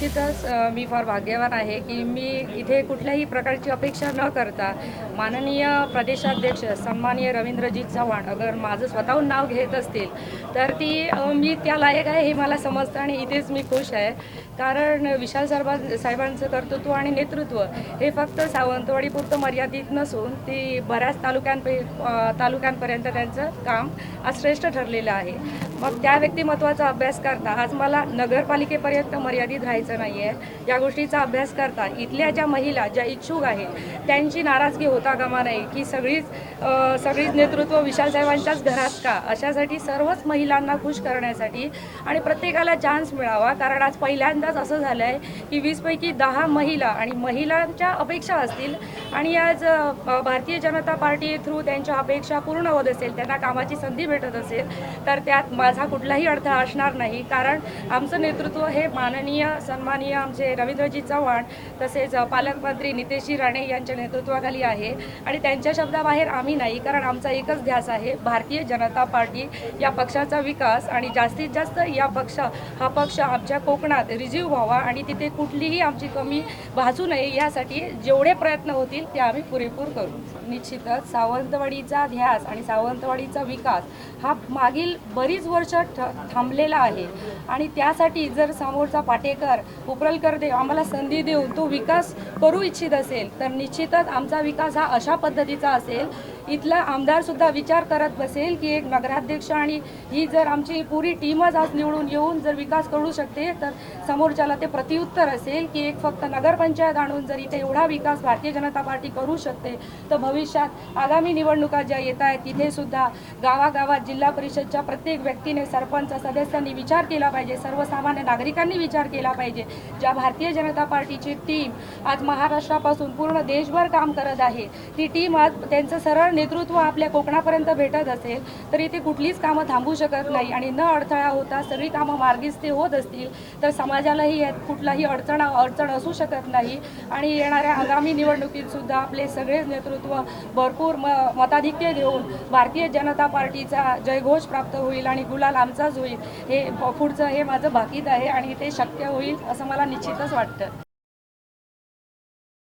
निश्चितच मी फार भाग्यवान आहे की मी इथे कुठल्याही प्रकारची अपेक्षा न करता माननीय प्रदेशाध्यक्ष सन्माननीय रवींद्रजीत चव्हाण अगर माझं स्वतःहून नाव घेत असतील तर ती मी त्या लायक आहे हे मला समजतं आणि इथेच मी खुश आहे. कारण विशाल सरबा साहेबांचं कर्तृत्व आणि नेतृत्व हे फक्त सावंतवाडीपुरतं मर्यादित नसून ती बऱ्याच तालुक्यांपै तालुक्यांपर्यंत त्यांचं काम आज श्रेष्ठ ठरलेलं आहे. मग त्या व्यक्तिमत्वाचा अभ्यास करता आज मला नगरपालिकेपर्यंत मर्यादित राहायचं नाही आहे या गोष्टीचा अभ्यास करता इथल्या ज्या महिला ज्या इच्छुक आहेत त्यांची नाराजगी होता कामा नाही की सगळीच सगळीच नेतृत्व विशाल साहेबांच्याच घरात का? अशासाठी सर्वच महिलांना खुश करण्यासाठी आणि प्रत्येकाला चान्स मिळावा. कारण आज पहिल्यांदाच असं झालं आहे की वीसपैकी दहा महिला आणि महिलांच्या अपेक्षा असतील आणि आज भारतीय जनता पार्टी थ्रू त्यांच्या अपेक्षा पूर्ण होत असेल त्यांना कामाची संधी भेटत असेल तर त्यात माझा कुठलाही अडथळा असणार नाही. कारण आमचं नेतृत्व हे माननीय सन्माननीय आमचे रवींद्रजी चव्हाण तसेच पालकमंत्री नितेशजी राणे यांच्या नेतृत्वाखाली आहे. आणि त्यांच्या शब्दाबाहेर आम्ही नाही कारण आमचा एकच ध्यास आहे भारतीय जनता पार्टी या पक्षाचा विकास. आणि जास्तीत जास्त या पक्ष हा पक्ष आमच्या कोकणात रिझीव व्हावा आणि तिथे कुठलीही आमची कमी भासू नये यासाठी जेवढे प्रयत्न होतील ते आम्ही पुरेपूर करू. निश्चितच सावंतवाडीचा ध्यास आणि सावंतवाडीचा विकास हा मागील बरीच वर्ष ठ थांबलेला आहे. आणि त्यासाठी जर समोरचा पाटेकर उपरलकर देव आम्हाला संधी देऊन तो विकास करू इच्छित असेल तर निश्चितच आमचा विकास हा अशा पद्धतीचा असेल इथला आमदारसुद्धा विचार करत बसेल की एक नगराध्यक्ष आणि ही जर आमची पुरी टीमच आज निवडून येऊन जर विकास करू शकते तर समोरच्याला ते प्रतिउत्तर असेल की एक फक्त नगरपंचायत आणून जर इथे एवढा विकास भारतीय जनता पार्टी करू शकते तर भविष्यात आगामी निवडणुका ज्या येत आहेत तिथे सुद्धा गावागावात जिल्हा परिषदच्या प्रत्येक व्यक्तीने सरपंच सदस्यांनी विचार केला पाहिजे सर्वसामान्य नागरिकांनी विचार केला पाहिजे ज्या भारतीय जनता पार्टीची टीम आज महाराष्ट्रापासून पूर्ण देशभर काम करत आहे ती टीम आज त्यांचं सरळ नेतृत्व आपल्या कोकणापर्यंत भेटत असेल तर इथे कुठलीच कामं थांबू शकत नाही आणि न अडथळा होता सगळी कामं मार्गीच ते होत असतील तर समाजालाही यात कुठलाही अडचण अडचण असू शकत नाही. आणि येणाऱ्या आगामी निवडणुकीतसुद्धा आपले सगळे नेतृत्व भरपूर म मताधिक्य घेऊन भारतीय जनता पार्टीचा जयघोष प्राप्त होईल आणि गुलाल आमचाच होईल. हे पुढचं हे माझं बाकीत आहे आणि ते शक्य होईल असं मला निश्चितच वाटतं.